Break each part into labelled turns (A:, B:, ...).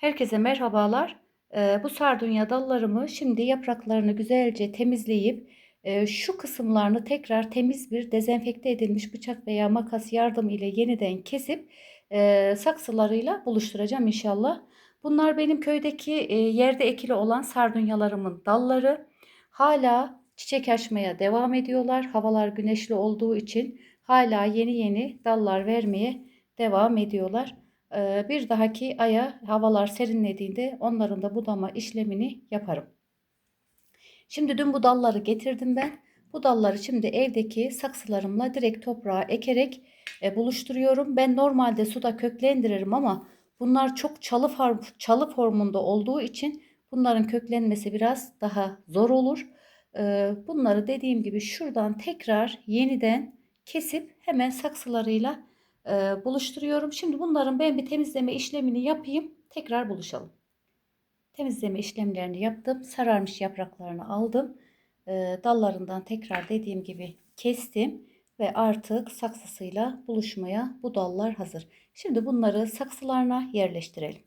A: Herkese merhabalar. Ee, bu sardunya dallarımı şimdi yapraklarını güzelce temizleyip e, şu kısımlarını tekrar temiz bir dezenfekte edilmiş bıçak veya makas yardımı ile yeniden kesip e, saksılarıyla buluşturacağım inşallah. Bunlar benim köydeki e, yerde ekili olan sardunyalarımın dalları. Hala çiçek açmaya devam ediyorlar. Havalar güneşli olduğu için hala yeni yeni dallar vermeye devam ediyorlar. Bir dahaki aya havalar serinlediğinde onların da budama işlemini yaparım. Şimdi dün bu dalları getirdim ben. Bu dalları şimdi evdeki saksılarımla direkt toprağa ekerek e, buluşturuyorum. Ben normalde suda köklendiririm ama bunlar çok çalı, form, çalı formunda olduğu için bunların köklenmesi biraz daha zor olur. Bunları dediğim gibi şuradan tekrar yeniden kesip hemen saksılarıyla e, buluşturuyorum. Şimdi bunların ben bir temizleme işlemini yapayım. Tekrar buluşalım. Temizleme işlemlerini yaptım. Sararmış yapraklarını aldım. E, dallarından tekrar dediğim gibi kestim. Ve artık saksısıyla buluşmaya bu dallar hazır. Şimdi bunları saksılarına yerleştirelim.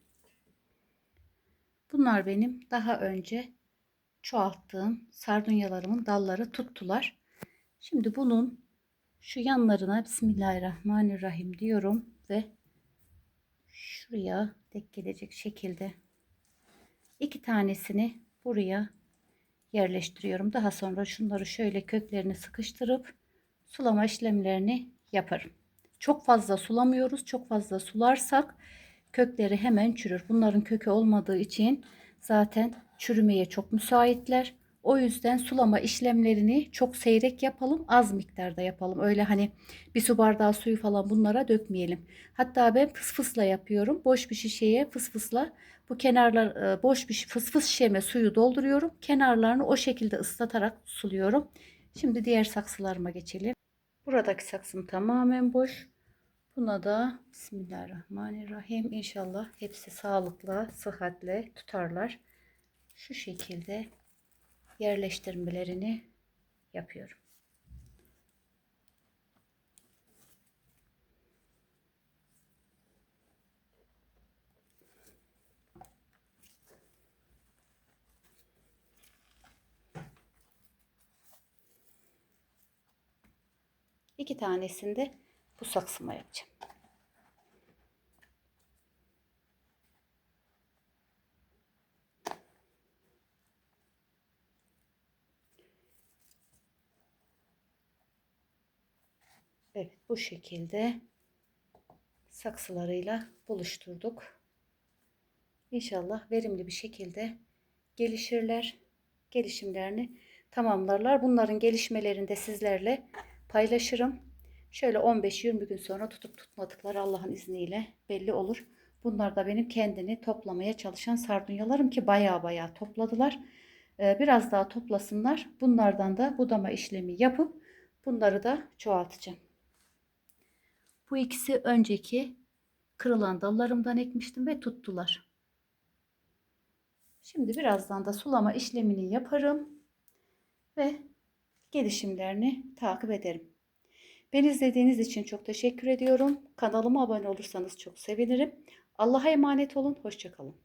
A: Bunlar benim daha önce çoğalttığım sardunyalarımın dalları tuttular. Şimdi bunun şu yanlarına Bismillahirrahmanirrahim diyorum ve şuraya tek gelecek şekilde iki tanesini buraya yerleştiriyorum. Daha sonra şunları şöyle köklerini sıkıştırıp sulama işlemlerini yaparım. Çok fazla sulamıyoruz. Çok fazla sularsak kökleri hemen çürür. Bunların kökü olmadığı için zaten çürümeye çok müsaitler. O yüzden sulama işlemlerini çok seyrek yapalım, az miktarda yapalım. Öyle hani bir su bardağı suyu falan bunlara dökmeyelim. Hatta ben fısfısla yapıyorum. Boş bir şişeye fısfısla bu kenarlar e, boş bir fısfıs şişeme suyu dolduruyorum. Kenarlarını o şekilde ıslatarak suluyorum. Şimdi diğer saksılarıma geçelim. Buradaki saksım tamamen boş. Buna da Bismillahirrahmanirrahim. İnşallah hepsi sağlıkla, sıhhatle tutarlar. Şu şekilde yerleştirmelerini yapıyorum. İki tanesini de bu saksıma yapacağım. Evet bu şekilde saksılarıyla buluşturduk. İnşallah verimli bir şekilde gelişirler. Gelişimlerini tamamlarlar. Bunların gelişmelerini de sizlerle paylaşırım. Şöyle 15-20 gün sonra tutup tutmadıkları Allah'ın izniyle belli olur. Bunlar da benim kendini toplamaya çalışan sardunyalarım ki baya baya topladılar. Ee, biraz daha toplasınlar. Bunlardan da budama işlemi yapıp bunları da çoğaltacağım. Bu ikisi önceki kırılan dallarımdan ekmiştim ve tuttular. Şimdi birazdan da sulama işlemini yaparım ve gelişimlerini takip ederim. Beni izlediğiniz için çok teşekkür ediyorum. Kanalıma abone olursanız çok sevinirim. Allah'a emanet olun. Hoşçakalın.